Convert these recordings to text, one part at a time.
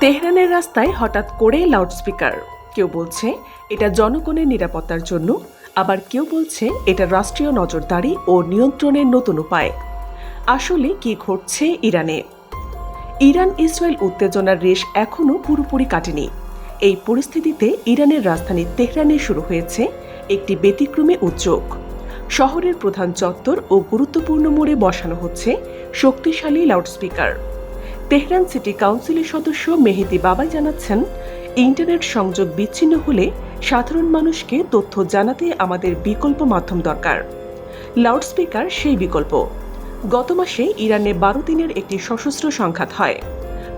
তেহরানের রাস্তায় হঠাৎ করে লাউডস্পিকার। কেউ বলছে, এটা জনগণের নিরাপত্তার জন্য। আবার কেউ বলছে, এটা রাষ্ট্রীয় নজরদারি ও নিয়ন্ত্রণের নতুন উপায়। আসলে কি ঘটছে ইরানে? ইরান ইসরায়েল উত্তেজনার রেশ এখনও পুরোপুরি কাটেনি। এই পরিস্থিতিতে ইরানের রাজধানী তেহরানে শুরু হয়েছে একটি ব্যতিক্রমী উদ্যোগ। শহরের প্রধান চত্বর ও গুরুত্বপূর্ণ মোড়ে বসানো হচ্ছে শক্তিশালী লাউডস্পিকার। তেহরান সিটি কাউন্সিলের সদস্য মেহেদি বাবাই জানাচ্ছেন, ইন্টারনেট সংযোগ বিচ্ছিন্ন হলে সাধারণ মানুষকে তথ্য জানাতে আমাদের বিকল্প মাধ্যম দরকার। লাউডস্পিকার সেই বিকল্প। গত মাসে ইরানে বারো দিনের একটি সশস্ত্র সংঘাত হয়।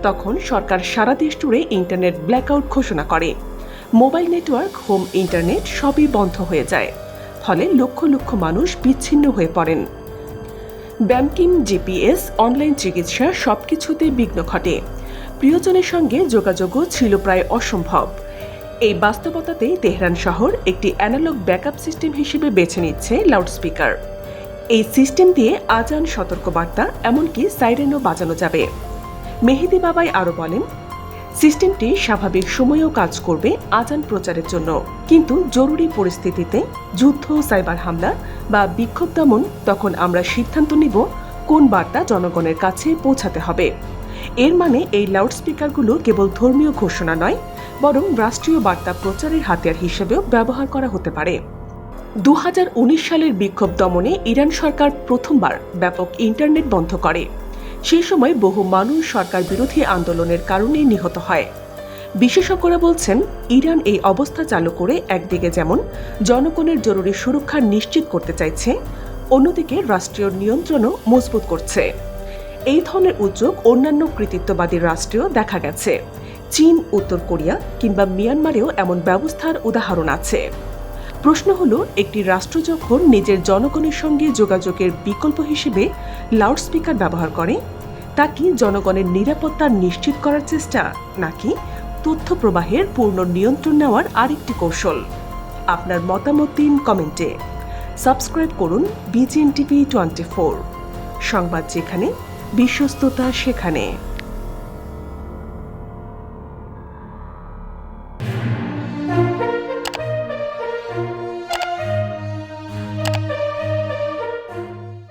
তখন সরকার সারা দেশ জুড়ে ইন্টারনেট ব্ল্যাকআউট ঘোষণা করে। মোবাইল নেটওয়ার্ক, হোম ইন্টারনেট সবই বন্ধ হয়ে যায়। ফলে লক্ষ লক্ষ মানুষ বিচ্ছিন্ন হয়ে পড়েন। ব্যাংকিং জিপিএস, অনলাইন চিকিৎসা সবকিছুতে বিঘ্ন ঘটে। প্রিয়জনের সঙ্গে যোগাযোগও ছিল প্রায় অসম্ভব। এই বাস্তবতাতেই তেহরান শহর একটি অ্যানালগ ব্যাকআপ সিস্টেম হিসেবে বেছে নিচ্ছে লাউডস্পিকার। এই সিস্টেম দিয়ে আজান সতর্কবার্তা, এমনকি সাইরেনও বাজানো যাবে। মেহেদি বাবাই আরও বলেন সিস্টেমটি স্বাভাবিক সময়েও কাজ করবে আজান প্রচারের জন্য। কিন্তু জরুরি পরিস্থিতিতে যুদ্ধ, সাইবার হামলা বা বিক্ষোভ দমন, তখন আমরা সিদ্ধান্ত নিব কোন বার্তা জনগণের কাছে পৌঁছাতে হবে। এর মানে এই লাউডস্পিকারগুলো কেবল ধর্মীয় ঘোষণা নয়, বরং রাষ্ট্রীয় বার্তা প্রচারের হাতিয়ার হিসেবেও ব্যবহার করা হতে পারে। দু হাজার উনিশ সালের বিক্ষোভ দমনে ইরান সরকার প্রথমবার ব্যাপক ইন্টারনেট বন্ধ করে। সেই সময় বহু মানুষ সরকার বিরোধী আন্দোলনের কারণে নিহত হয়। বিশেষজ্ঞরা বলছেন, ইরান এই অবস্থা চালু করে একদিকে যেমন জনগণের জরুরি সুরক্ষা নিশ্চিত করতে চাইছে, অন্যদিকে রাষ্ট্রীয় নিয়ন্ত্রণও মজবুত করছে। এই ধরনের উদ্যোগ অন্যান্য কৃতিত্ববাদী রাষ্ট্রেও দেখা গেছে। চীন, উত্তর কোরিয়া কিংবা মিয়ানমারেও এমন ব্যবস্থার উদাহরণ আছে। প্রশ্ন হলো, একটি রাষ্ট্র যখন নিজের জনগণের সঙ্গে যোগাযোগের বিকল্প হিসেবে লাউডস্পিকার ব্যবহার করে, তা কি জনগণের নিরাপত্তা নিশ্চিত করার চেষ্টা, নাকি তথ্য প্রবাহের পূর্ণ নিয়ন্ত্রণ নেওয়ার আরেকটি কৌশল? আপনার মতামত দিন কমেন্টে। সাবস্ক্রাইব করুন বিজিএন টিভি টোয়েন্টি ফোর। সংবাদ যেখানে, বিশ্বস্ততা সেখানে।